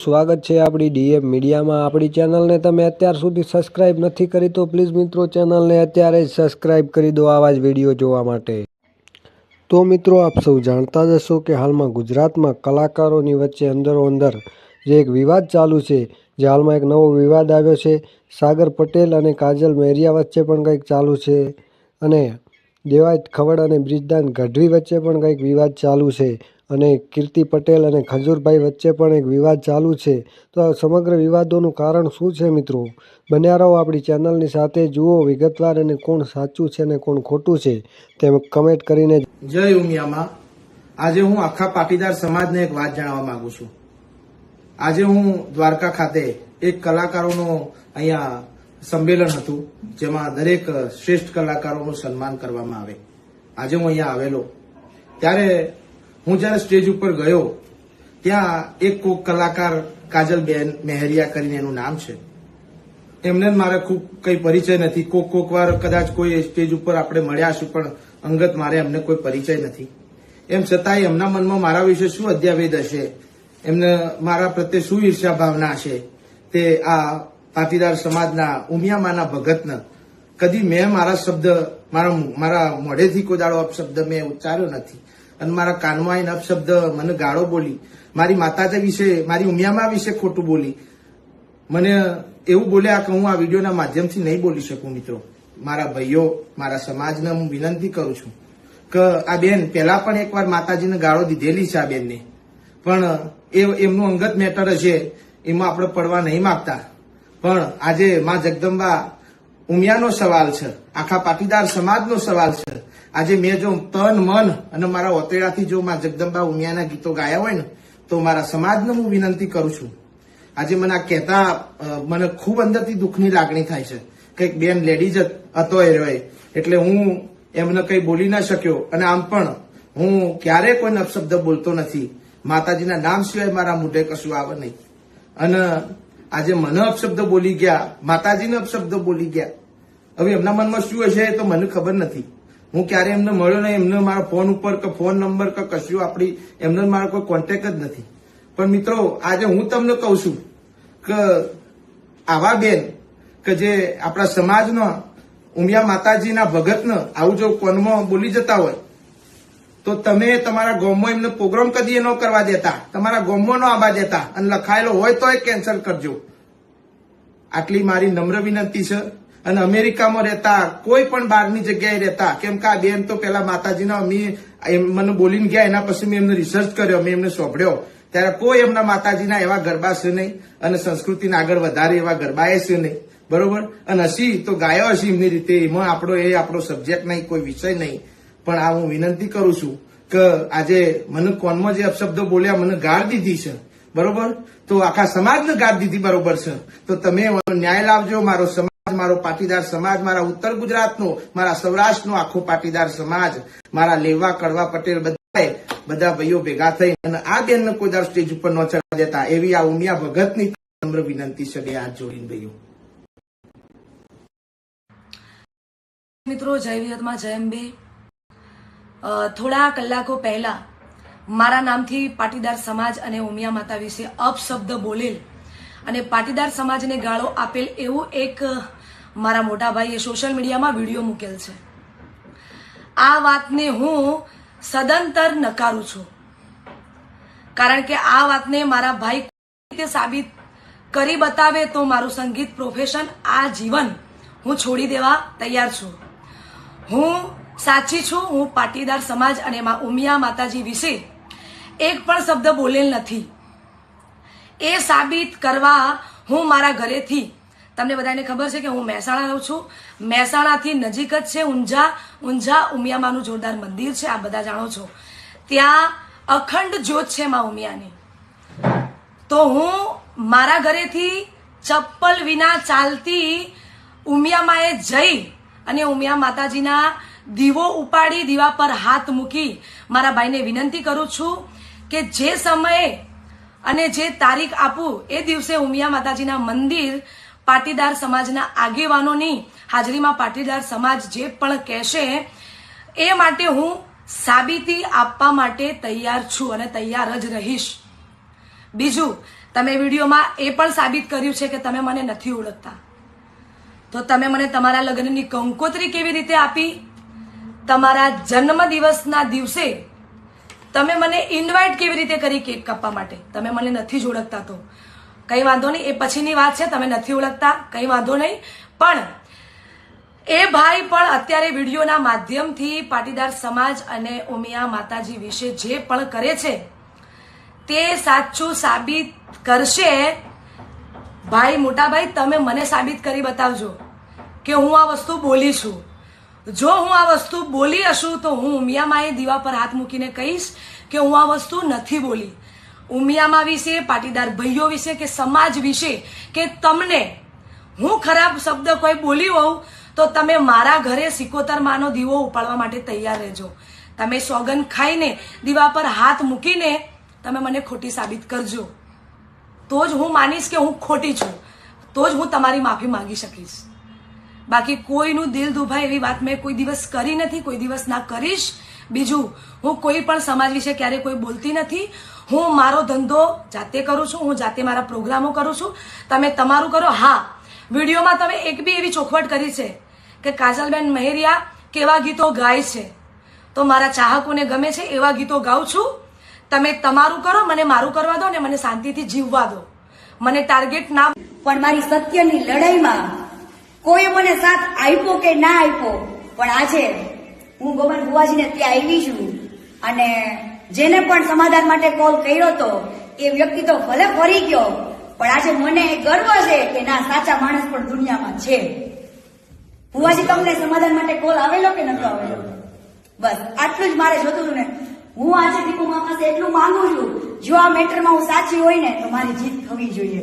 સ્વાગત છે આપણી ડીએમ મીડિયામાં. આપણી ચેનલને તમે અત્યાર સુધી સબસ્ક્રાઇબ નથી કરી તો પ્લીઝ મિત્રો ચેનલને અત્યારે જ સબસ્ક્રાઇબ કરી દો આવા જ વીડિયો જોવા માટે. તો મિત્રો આપ સૌ જાણતા જ હશો કે હાલમાં ગુજરાતમાં કલાકારોની વચ્ચે અંદરો અંદર જે એક વિવાદ ચાલુ છે, જે હાલમાં એક નવો વિવાદ આવ્યો છે, સાગર પટેલ અને કાજલ મેરિયા વચ્ચે પણ કંઈક ચાલુ છે અને દેવાય ખવડ અને બ્રિજદાન ગઢવી વચ્ચે પણ કંઈક વિવાદ ચાલુ છે. અને કીર્તિ પટેલ અને ખજૂરભાઈ વચ્ચે પણ એક વિવાદ ચાલુ છે. તો આ સમગ્ર વિવાદોનું કારણ શું છે મિત્રો? બન્યા રહો આપણી ચેનલની સાથે જુઓ, વિગતવાર અને કોણ સાચું છે અને કોણ ખોટું છે તે કમેન્ટ કરીને જય ઉમિયામાં. આજે હું આખા પાટીદાર સમાજને એક વાત જણાવવા માંગુ છું. આજે હું દ્વારકા ખાતે એક કલાકારોનું અહીંયા સંમેલન હતું, જેમાં દરેક શ્રેષ્ઠ કલાકારોનું સન્માન કરવામાં આવે. આજે હું અહીંયા આવેલો. ત્યારે હું જ્યારે સ્ટેજ ઉપર ગયો, ત્યાં એક કોક કલાકાર કાજલબેન મેહરિયા કરીને એનું નામ છે. એમને મારે ખૂબ કઈ પરિચય નથી. કોક કોક વાર કદાચ કોઈ સ્ટેજ ઉપર આપણે મળ્યા છું પણ અંગત મારે એમને કોઈ પરિચય નથી. એમ છતાંય એમના મનમાં મારા વિશે શું અધ્યાવેદ હશે? એમને મારા પ્રત્યે શું ઈર્ષા ભાવના હશે? તે આ પાટીદાર સમાજના ઉમિયામાના ભગતને કદી મેં મારા શબ્દ, મારા મારા મોઢેથી કોઈ દાડો અપશબ્દ મેં ઉચ્ચાર્યો નથી. અને મારા કાનમાં આવીને અપશબ્દ મને ગાળો બોલી, મારી માતાજી વિશે, મારી ઉમિયામા વિશે ખોટું બોલી. મને એવું બોલ્યા કે હું આ વિડીયોના માધ્યમથી નહીં બોલી શકું મિત્રો. મારા ભાઈઓ, મારા સમાજને હું વિનંતી કરું છું કે આ બેન પહેલા પણ એકવાર માતાજીને ગાળો દીધેલી છે આ બેનને. પણ એ એમનું અંગત મેટર છે એમાં આપણે પડવા નહીં માગતા. પણ આજે માં જગદંબા ઉમિયાનો સવાલ છે, આખા પાટીદાર સમાજનો સવાલ છે. આજે મેં જો તન, મન અને મારા ઓતેડાથી જો મા જગદંબા ઉમિયાના ગીતો ગાયા હોય ને, તો મારા સમાજને હું વિનંતી કરું છું. આજે મને આ કહેતા મને ખૂબ અંદરથી દુઃખની લાગણી થાય છે. કંઈક બેન લેડીઝ હતો એ રહ્યો એટલે હું એમને કંઈ બોલી ના શક્યો. અને આમ પણ, હું ક્યારેય કોઈ અપશબ્દ બોલતો નથી. માતાજીના નામ સિવાય મારા મોઢે કશું આવે નહીં. અને આજે મને અપશબ્દ બોલી ગયા, માતાજીને અપશબ્દ બોલી ગયા. હવે એમના મનમાં શું હશે એ તો મને ખબર નથી. હું ક્યારે એમને મળ્યો નહીં, એમને મારા ફોન ઉપર કે ફોન નંબર કે કશું આપણી એમને મારો કોઈ કોન્ટેક્ટ જ નથી. પણ મિત્રો, આજે હું તમને કહું છું કે આવા બેન કે જે આપણા સમાજનો ઉમિયા માતાજીના ભગતને આવું જો કોનમાં બોલી જતા હોય, તો તમે તમારા ગામમાં એમને પ્રોગ્રામ કદી ન કરવા દેતા. તમારા ગામમાં ન આવવા દેતા. અને લખાયેલો હોય તો એ કેન્સલ કરજો. આટલી મારી નમ્ર વિનંતી છે. અને અમેરિકામાં રહેતા, કોઈ પણ બહારની જગ્યાએ રહેતા, કેમ કે આ બેન તો પેલા માતાજીના, અમે મને બોલીને ગયા, એના પછી મેં એમને રિસર્ચ કર્યો મેં એમને સોંભળ્યો ત્યારે કોઈ એમના માતાજીના એવા ગરબા છે નહીં, અને સંસ્કૃતિને આગળ વધારે એવા ગરબા એ છે નહીં. બરોબર? અને હસી, તો ગાયો હસી એમની રીતે, એમાં આપણો એ આપણો સબ્જેક્ટ નહીં, કોઈ વિષય નહીં. પણ આ હું વિનંતી કરું છું કે આજે મને કોનમાં જે અપશબ્દો બોલ્યા, મને ગાળ દીધી છે. બરોબર? તો આખા સમાજને ગાળ દીધી બરોબર છે. તો તમે ન્યાય લાવજો, મારો સમાજ મારો પાટીદાર સમાજ, મારા ઉત્તર ગુજરાતનો, મારા સૌરાષ્ટ્રનો આખો પાટીદાર સમાજ, મારા લેવા કડવા પટેલ બધાએ, બધા ભાઈઓ ભેગા થઈ અને આ બેનને કોઈ દર સ્ટેજ ઉપર ન ચડવા દેતા, એવી આ ઉમિયા ભગતની નમ્ર વિનંતી છે બે જોડીને ભાઈઓ. મિત્રો, જય વિહતમાં જય અંબે. થોડા કલાકો પહેલા મારા નામથી પાટીદાર સમાજ અને ઉમિયા માતા વિશે અપશબ્દ બોલેલ અને પાટીદાર સમાજને ગાળો આપેલ એવું એક મારા મોટા ભાઈએ સોશિયલ મીડિયામાં વીડિયો મૂકેલ છે. આ વાતને હું સદંતર નકારું છું. કારણ કે આ વાતને મારા ભાઈ રીતે સાબિત કરી બતાવે તો મારું સંગીત પ્રોફેશન આ જીવન હું છોડી દેવા તૈયાર છું. હું સાચી છું, હું પાટીદાર સમાજ અને મા ઉમિયા માતાજી વિશે એક પણ શબ્દ બોલેલ નથી. એ સાબિત કરવા હું મારા ઘરેથી તમને બધાને ખબર છે કે હું મહેસાણા રહું છું. મહેસાણાથી નજીક જ છે ઊંઝા ઊંઝા ઉમિયામાનું જોરદાર મંદિર છે આ બધા જાણો છો. ત્યાં અખંડ જ્યોત છે મા ઉમિયાની. તો હું મારા ઘરેથી ચપ્પલ વિના ચાલતી ઉમિયામાએ જઈ અને ઉમિયા માતાજીના દીવો ઉપાડી, દીવા પર હાથ મૂકી મારા ભાઈને વિનંતી કરું છું કે જે સમયે અને જે તારીખ આપું, એ દિવસે ઉમિયા માતાજીના મંદિર પાટીદાર સમાજના આગેવાનોની હાજરીમાં પાટીદાર સમાજ જે પણ કહેશે, એ માટે હું સાબિતી આપવા માટે તૈયાર છું અને તૈયાર જ રહીશ. બીજું, તમે વિડીયોમાં એ પણ સાબિત કર્યું છે કે તમે મને નથી ઓળખતા. તો તમે મને તમારા લગ્નની કંકોત્રી કેવી રીતે આપી? તમારા જન્મદિવસના દિવસે તમે મને ઇન્વાઇટ કેવી રીતે કરી કેક કાપવા માટે? તમે મને નથી જ ઓળખતા તો. કંઈ વાંધો નહીં, એ પછીની વાત છે, તમે નથી ઓળખતા કંઈ વાંધો નહીં. પણ એ ભાઈ પણ અત્યારે વિડીયોના માધ્યમથી પાટીદાર સમાજ અને ઉમિયા માતાજી વિશે જે પણ કરે છે, તે સાચું સાબિત કરશે. ભાઈ મોટાભાઈ, તમે મને સાબિત કરી બતાવજો કે હું આ વસ્તુ બોલી છું. જો હું આ વસ્તુ બોલી હશું તો હું ઉમિયામાએ દીવા પર હાથ મૂકીને કહીશ કે હું આ વસ્તુ નથી બોલી. ઉમિયામા વિશે, પાટીદાર ભાઈઓ વિશે કે સમાજ વિશે કે તમને હું ખરાબ શબ્દ કોઈ બોલી હોઉં, તો તમે મારા ઘરે સિકોતર માનો દીવો ઉપાડવા માટે તૈયાર રહેજો. તમે સોગન ખાઈને દીવા પર હાથ મૂકીને તમે મને ખોટી સાબિત કરજો. તો જ હું માનીશ કે હું ખોટી છું. તો જ હું તમારી માફી માંગી શકીશ. બાકી કોઈનું દિલ દુભાય એવી વાત મેં કોઈ દિવસ કરી નથી, કોઈ દિવસ ના કરીશ. બીજું, હું કોઈ પણ સમાજ વિશે ક્યારે કોઈ બોલતી નથી. હું મારો ધંધો જાતે કરું છું, હું જાતે મારા પ્રોગ્રામો કરું છું. તમે તમારું કરો. હા, વિડીયોમાં તમે એક બી એવી ચોખવટ કરી છે કે કાજલબેન મહેરિયા કેવા ગીતો ગાય છે. તો મારા ચાહકોને ગમે છે એવા ગીતો ગાઉં છું. તમે તમારું કરો, મને મારું કરવા દો ને મને શાંતિથી જીવવા દો. મને ટાર્ગેટ ના પણ મારી સત્યની લડાઈમાં કોઈ મને સાથ આપ્યો કે ના આપ્યો, પણ આજે હું ગોમન બુવાજીને ત્યાં આવી છું. અને જેને પણ સમાધાન માટે કોલ કર્યો હતો એ વ્યક્તિ તો ભલે ફરી ગયો, પણ આજે મને ગર્વ છે કે ના સાચા માણસ પણ દુનિયામાં છે. બુવાજી તમને સમાધાન માટે કોલ આવેલો કે નતો આવેલો? બસ, આટલું જ મારે જોતું હતું ને. હું આજે દીપુમા પાસે એટલું માંગુ છું, જો આ મેટરમાં હું સાચી હોય ને, તો મારી જીત થવી જોઈએ.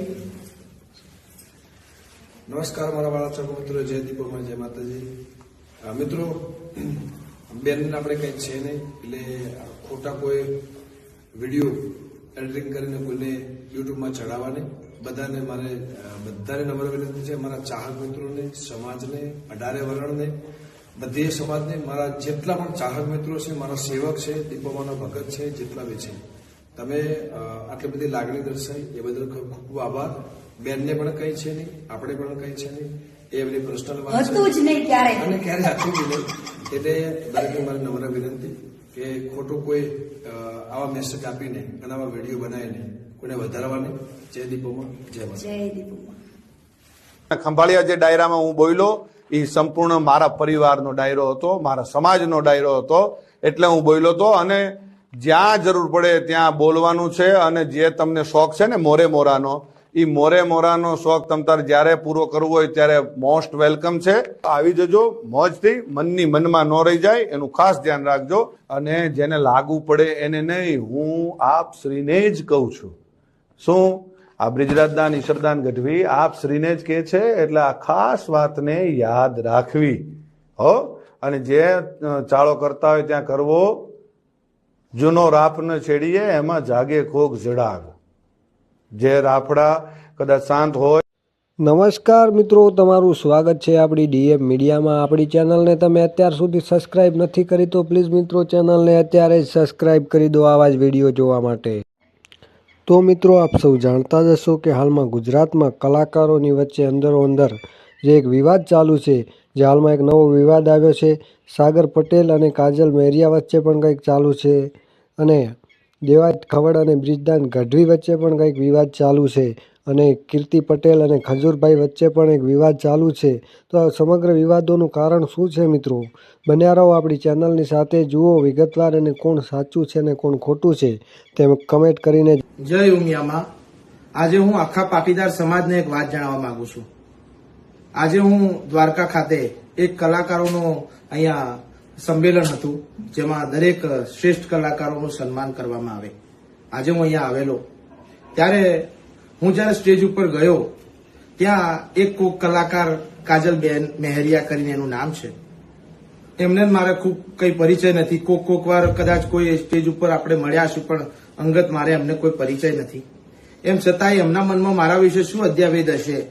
નમસ્કાર મારા વાળા મિત્રો, જય દીપોમાં જય માતાજી મિત્રો બેન આપણે કંઈ છે નહીં એટલે ખોટા કોઈ વીડિયો એડિટિંગ કરીને કોઈને યુટ્યુબમાં ચડાવવા નહીં બધાને મારે બધાને નમ્ર વિનંતી છે મારા ચાહક મિત્રોને સમાજને અઢારે વલણને બધે સમાજને મારા જેટલા પણ ચાહક મિત્રો છે મારા સેવક છે દીપોમાનો ભગત છે જેટલા બી છે. તમે આટલી બધી લાગણી દર્શાવી એ બદલ ખૂબ ખૂબ આભાર. બેનને પણ કઈ છે નહીં આપણે પણ કઈ છે નહીં. એ એમની પર્સનલ વાત હતું જ અને ક્યારે આખું બી નહીં. એટલે દરેકને મારી નમ્ર વિનંતી કે ખોટું કોઈ આવા મેસેજ આપીને અને આવા વીડિયો બનાવીને કોઈને વધારવાની. જય દીપોમાં જય જય દીપોમાં. ખંભાળિયા જે ડાયરામાં હું બોલ્યો એ સંપૂર્ણ મારા પરિવારનો ડાયરો હતો મારા સમાજનો ડાયરો હતો એટલે હું બોલ્યો હતો અને જ્યાં જરૂર પડે ત્યાં બોલવાનું છે અને જે તમને શોખ છે ને મોરે મોરાનો એ મોરે મોરાનો શોખ તમ તારે જ્યારે પૂરો કરવો હોય ત્યારે મોસ્ટ વેલકમ છે. આવી જજો, મોજથી મનની મનમાં ન રહી જાય, એનું ખાસ ધ્યાન રાખજો અને જેને લાગુ પડે એને નહીં, હું આપ શ્રીને જ કહું છું. શું? આ બ્રિજરાજદાન ઈશ્વરદાન ગઢવી આપ શ્રીને જ કહે છે, એટલે આ ખાસ વાતને યાદ રાખવી. હો? અને જે ચાળો કરતા હોય ત્યાં કરવો. જૂનો રાપને છેડીએ, એમાં જાગે કોક જડાગ. જે રાફડા, કદાચ શાંત હોય. નમસ્કાર મિત્રો, તમારું સ્વાગત છે આપણી ડીએમ મીડિયામાં. આપણી ચેનલને તમે અત્યાર સુધી સબસ્ક્રાઇબ નથી કરી તો પ્લીઝ મિત્રો ચેનલને અત્યારે જ સબસ્ક્રાઇબ કરી દો આવા જ વીડિયો જોવા માટે. તો મિત્રો, આપ સૌ જાણતા જ હશો કે હાલમાં ગુજરાતમાં કલાકારોની વચ્ચે અંદરો અંદર જે એક વિવાદ ચાલુ છે, જે હાલમાં એક નવો વિવાદ આવ્યો છે, સાગર પટેલ અને કાજલ મેરિયા વચ્ચે પણ કંઈક ચાલુ છે. અને દેવાજ ખવડ અને બ્રિજદાન ગઢવી વચ્ચે પણ કંઈક વિવાદ ચાલુ છે અને કીર્તિ પટેલ અને ખજૂરભાઈ વચ્ચે પણ એક વિવાદ ચાલુ છે. તો આ સમગ્ર વિવાદોનું કારણ શું છે મિત્રો? બન્યા રહો આપણી ચેનલની સાથે જુઓ, વિગતવાર અને કોણ સાચું છે અને કોણ ખોટું છે, તેમ કમેન્ટ કરીને જય ઉમિયામાં. આજે હું આખા પાટીદાર સમાજને એક વાત જણાવવા માંગુ છું. આજે હું દ્વારકા ખાતે એક કલાકારોનો અહીંયા સંમેલન હતું, જેમાં દરેક શ્રેષ્ઠ કલાકારોનું સન્માન કરવામાં આવે. આજે હું અહીંયા આવેલો. ત્યારે હું જ્યારે સ્ટેજ ઉપર ગયો, ત્યાં એક કલાકાર કાજલબેન મેહરિયા કરીને એનું નામ છે. એમને મારે ખૂબ કઈ પરિચય નથી. કોક કોક વાર કદાચ કોઈ સ્ટેજ ઉપર આપણે મળ્યા છું પણ અંગત મારે એમને કોઈ પરિચય નથી. એમ છતાંય એમના મનમાં મારા વિશે શું અધ્યાવેદ હશે?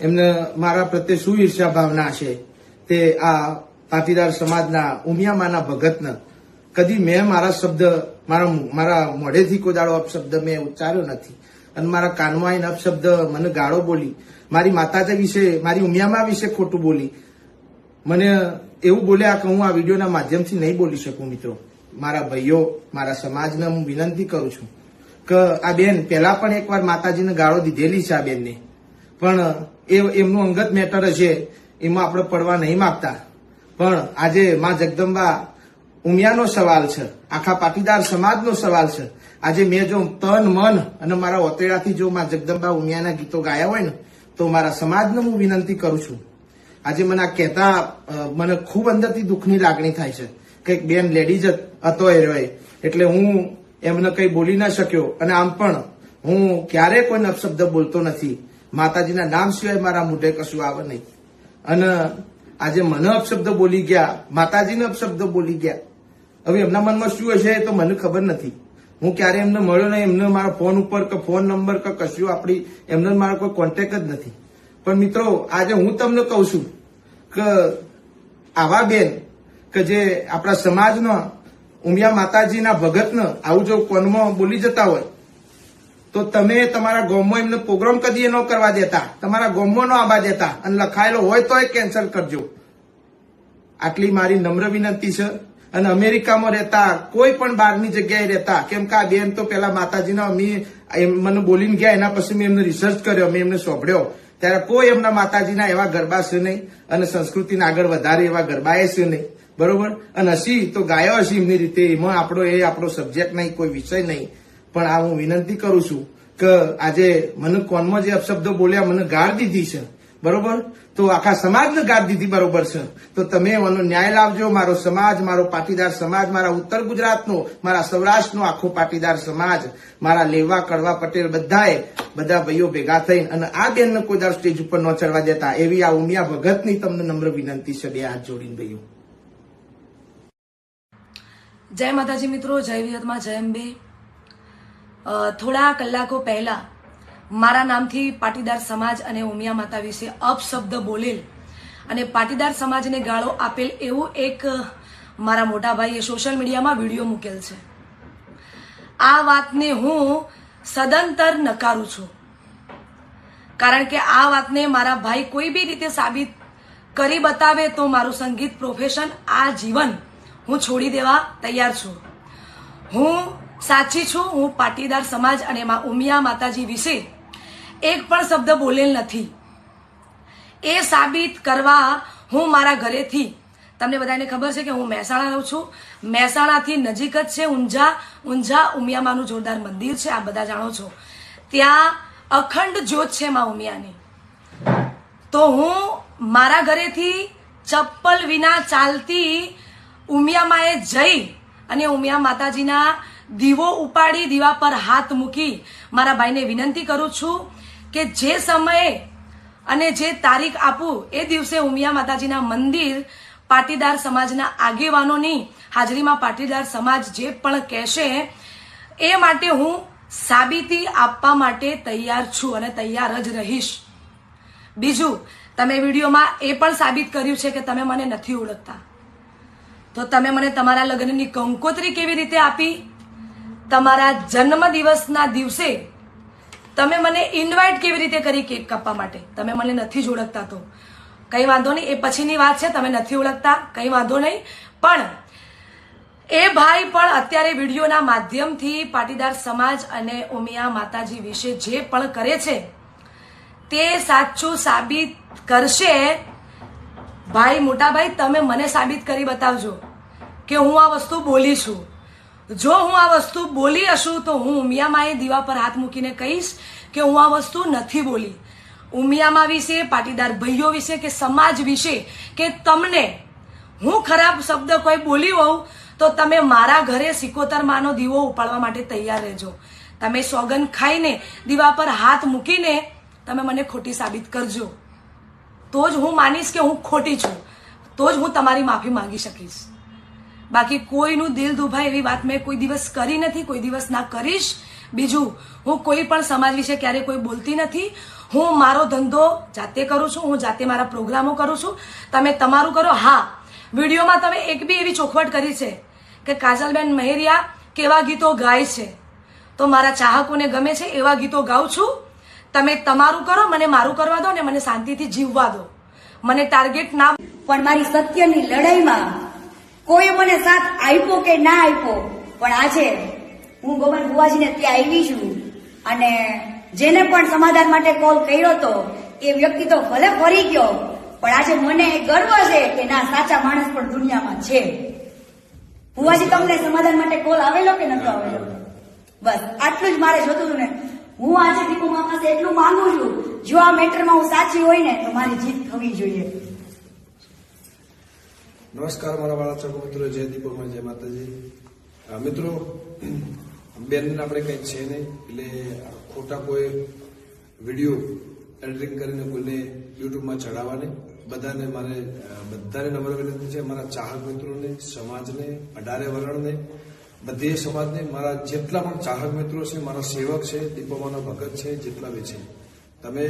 એમને મારા પ્રત્યે શું ઈર્ષા ભાવના હશે? તે આ પાટીદાર સમાજના, ઉમિયામાના ભગતને. કદી મેં મારા શબ્દ, મારા મારા મોઢેથી કોઈ દાડો અપશબ્દ મેં ઉચ્ચાર્યો નથી. અને મારા કાનમાં એને અપશબ્દ મને ગાળો બોલી, મારી માતાજી વિશે, મારી ઉમિયામાં વિશે ખોટું બોલી. મને એવું બોલ્યા કે હું આ વિડીયોના માધ્યમથી નહીં બોલી શકું, મિત્રો. મારા ભાઈઓ, મારા સમાજને હું વિનંતી કરું છું કે આ બેન પહેલા પણ એકવાર માતાજીને ગાળો દીધેલી છે આ બેનને. પણ એ, એમનું અંગત મેટર છે, એમાં આપણે પડવા નહીં માંગતા. પણ આજે માં જગદંબા ઉમિયાનો સવાલ છે. આખા પાટીદાર સમાજનો સવાલ છે. આજે મેં જો તન, મન અને મારા ઓતેડાથી જો માં જગદંબા ઉમિયાના ગીતો ગાયા હોય ને, તો મારા સમાજને હું વિનંતી કરું છું. આજે મને આ કહેતા મને ખૂબ અંદરથી દુઃખની લાગણી થાય છે. કંઈક બેન લેડીઝ હતો એ રહ્યો એટલે હું એમને કંઈ બોલી ના શક્યો. અને આમ પણ હું ક્યારેય કોઈ નપશબ્દ બોલતો નથી. માતાજીના નામ સિવાય મારા મોઢે કશું આવે નહીં. અને આજે મને અપશબ્દ બોલી ગયા, માતાજીને અપશબ્દ બોલી ગયા. હવે એમના મનમાં શું હશે તો મને ખબર નથી. હું ક્યારે એમને મળ્યો નહીં, એમને મારા ફોન ઉપર કે ફોન નંબર કે કશું આપણી એમને મારો કોઈ કોન્ટેક્ટ જ નથી. પણ મિત્રો, આજે હું તમને કહું છું કે આવા બેન, કે જે આપણા સમાજના ઉમિયા માતાજીના ભગતને આવું જો કોનમાં બોલી જતા હોય તો તમે તમારા ગોમો એમને પ્રોગ્રામ કદી ન કરવા દેતા. તમારા ગોમો ન આવવા દેતા. અને લખાયેલો હોય તો એ કેન્સલ કરજો. આટલી મારી નમ્ર વિનંતી છે. અને અમેરિકામાં રહેતા, કોઈ પણ બહારની જગ્યાએ રહેતા, કેમ કે આ બેન તો પેલા માતાજીના, અમે મને બોલીને ગયા, એના પછી મેં એમને રિસર્ચ કર્યો મેં એમને સોંપડ્યો ત્યારે કોઈ એમના માતાજીના એવા ગરબા છે નહીં. અને સંસ્કૃતિને આગળ વધારે એવા ગરબાએ છે નહીં. બરોબર? અને હસી તો ગાયો હસી એમની રીતે. એમાં આપણો એ આપણો સબ્જેક્ટ નહીં, કોઈ વિષય નહીં. પણ આ હું વિનંતી કરું છું કે આજે મને કોનમાં જે અપશબ્દો બોલ્યા મને ગાળ દીધી છે. બરોબર? તો આખા સમાજને ગાળ દીધી બરોબર છે. તો તમે એનો ન્યાય લાવજો. મારો સમાજ, મારો પાટીદાર સમાજ, મારા ઉત્તર ગુજરાતનો, મારા સૌરાષ્ટ્રનો આખો પાટીદાર સમાજ, મારા લેવા, કડવા, પટેલ બધાએ, બધા ભાઈઓ ભેગા થઈને અને આ બેનને કોઈ દર સ્ટેજ ઉપર ન ચડવા દેતા, એવી આ ઉમિયા ભગતની તમને નમ્ર વિનંતી છે બે હાથ જોડીને ભાઈઓ. જય માતાજી મિત્રો, જય વિહતમાં જય અંબે. થોડા કલાકો પહેલા મારા નામથી પાટીદાર સમાજ અને ઉમિયા માતા વિશે અપશબ્દ બોલેલ અને પાટીદાર સમાજને ગાળો આપેલ એવું એક મારા મોટા ભાઈએ સોશિયલ મીડિયામાં વીડિયો મૂકેલ છે. આ વાતને હું સદંતર નકારું છું. કારણ કે આ વાતને મારા ભાઈ કોઈ બી રીતે સાબિત કરી બતાવે તો મારું સંગીત પ્રોફેશન આ જીવન હું છોડી દેવા તૈયાર છું. હું સાચી છું, હું પાટીદાર સમાજ અને મા ઉમિયા માતાજી વિશે એક પણ શબ્દ બોલેલ નથી. એ સાબિત કરવા હું મારા ઘરેથી, તમને બધાને ખબર છે કે હું મહેસાણા રહું છું, મહેસાણાથી નજીક જ છે ઊંઝા ઊંઝા ઉમિયામાનું જોરદાર મંદિર છે આ બધા જાણો છો. ત્યાં અખંડ જ્યોત છે મા ઉમિયાની. તો હું મારા ઘરેથી ચપ્પલ વિના ચાલતી ઉમિયામાએ જઈ અને ઉમિયા માતાજીના દીવો ઉપાડી, દીવા પર હાથ મૂકી મારા ભાઈને વિનંતી કરું છું કે જે સમયે અને જે તારીખ આપું, એ દિવસે ઉમિયા માતાજીના મંદિર પાટીદાર સમાજના આગેવાનોની હાજરીમાં પાટીદાર સમાજ જે પણ કહેશે, એ માટે હું સાબિતી આપવા માટે તૈયાર છું અને તૈયાર જ રહીશ. બીજું, તમે વિડીયોમાં એ પણ સાબિત કર્યું છે કે તમે મને નથી ઓળખતા. તો તમે મને તમારા લગ્નની કંકોત્રી કેવી રીતે આપી તમારા જન્મ દિવસના દિવસે તમે મને ઇન્વાઇટ કેવી રીતે કરી કેક કાપવા માટે? તમે મને નથી જ ઓળખતા તો. કઈ વાંધો નહીં, એ પછીની વાત છે, તમે નથી ઓળખતા, કઈ વાંધો નહીં. પણ એ ભાઈ પણ અત્યારે વિડીયોના માધ્યમથી પાટીદાર સમાજ અને ઉમિયા માતાજી વિશે જે પણ કરે છે, તે સાચું સાબિત કરશે. ભાઈ મોટા ભાઈ તમે મને સાબિત કરી બતાવજો કે હું આ વસ્તુ બોલી છું. જો હું આ વસ્તુ બોલી હશું તો હું ઉમિયામાએ દીવા પર હાથ મૂકીને કહીશ કે હું આ વસ્તુ નથી બોલી. ઉમિયામાં વિશે, પાટીદાર ભાઈઓ વિશે કે સમાજ વિશે કે તમને હું ખરાબ શબ્દ કોઈ બોલી હોઉં તો તમે મારા ઘરે સિકોતર માનો દીવો ઉપાડવા માટે તૈયાર રહેજો. તમે સોગન ખાઈને દીવા પર હાથ મૂકીને તમે મને ખોટી સાબિત કરજો. તો જ હું માનીશ કે હું ખોટી છું. તો જ હું તમારી માફી માંગી શકીશ. બાકી કોઈનું દિલ દુભાય એવી વાત મેં કોઈ દિવસ કરી નથી, કોઈ દિવસ ના કરીશ. બીજું, હું કોઈ પણ સમાજ વિશે ક્યારેય કોઈ બોલતી નથી. હું મારો ધંધો જાતે કરું છું, હું જાતે મારા પ્રોગ્રામો કરું છું. તમે તમારું કરો. હા, વિડીયોમાં તમે એક બી એવી ચોખવટ કરી છે કે કાજલબેન મહેરિયા કેવા ગીતો ગાય છે. તો મારા ચાહકોને ગમે છે એવા ગીતો ગાઉં છું. તમે તમારું કરો, મને મારું કરવા દો ને મને શાંતિથી જીવવા દો. મને ટાર્ગેટ ના પણ મારી સત્યની લડાઈમાં કોઈ મને સાથ આપ્યો કે ના આપ્યો, પણ આજે હું ગોવન બુવાજીને ત્યાં આવી છું અને જેને પણ સમાધાન માટે કોલ કર્યો તો એ વ્યક્તિ તો ભલે ફરી ગયો, પણ આજે મને ગર્વ છે કે ના, સાચા માણસ પણ દુનિયામાં છે. બુવાજી તમને સમાધાન માટે કોલ આવેલો કે નતો આવેલો? બસ, આટલું જ મારે જોતું હતું ને. હું આજે દીપુ મામા પાસે એટલું માંગુ છું, જો આ મેટરમાં હું સાચી હોય ને, તો મારી જીત થવી જોઈએ. નમસ્કાર, મારા વાળા ચકો મિત્રો, જય દીપોમાં જય માતાજી. મિત્રો બેન આપણે કંઈ છે નહીં, એટલે ખોટા કોઈ વીડિયો એડિટિંગ કરીને કોઈને યુટ્યુબમાં ચડાવવા નહીં બધાને મારે બધાને નમ્ર વિનંતી છે, મારા ચાહક મિત્રોને, સમાજને, અઢારે વરણને, બધી સમાજને, મારા જેટલા પણ ચાહક મિત્રો છે, મારા સેવક છે, દીપોમાનો ભગત છે, જેટલા બી છે. તમે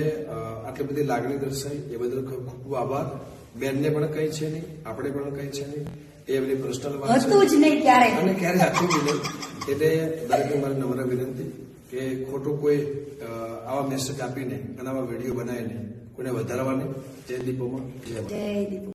આટલી બધી લાગણી દર્શાવી, એ બદલ ખૂબ ખૂબ આભાર. બેનને પણ કઈ છે નહીં આપણે પણ કઈ છે નહીં. એ એમની પર્સનલ વાત હતું જ નહીં ક્યારેય. અને ક્યારે હતું જ નહીં. એટલે દરેકને મારી નમ્ર વિનંતી કે ખોટું કોઈ આવા મેસેજ આપીને અને આવા વીડિયો બનાવીને કોઈને વધારવાની જય દીપોમાં. જય દીપુ.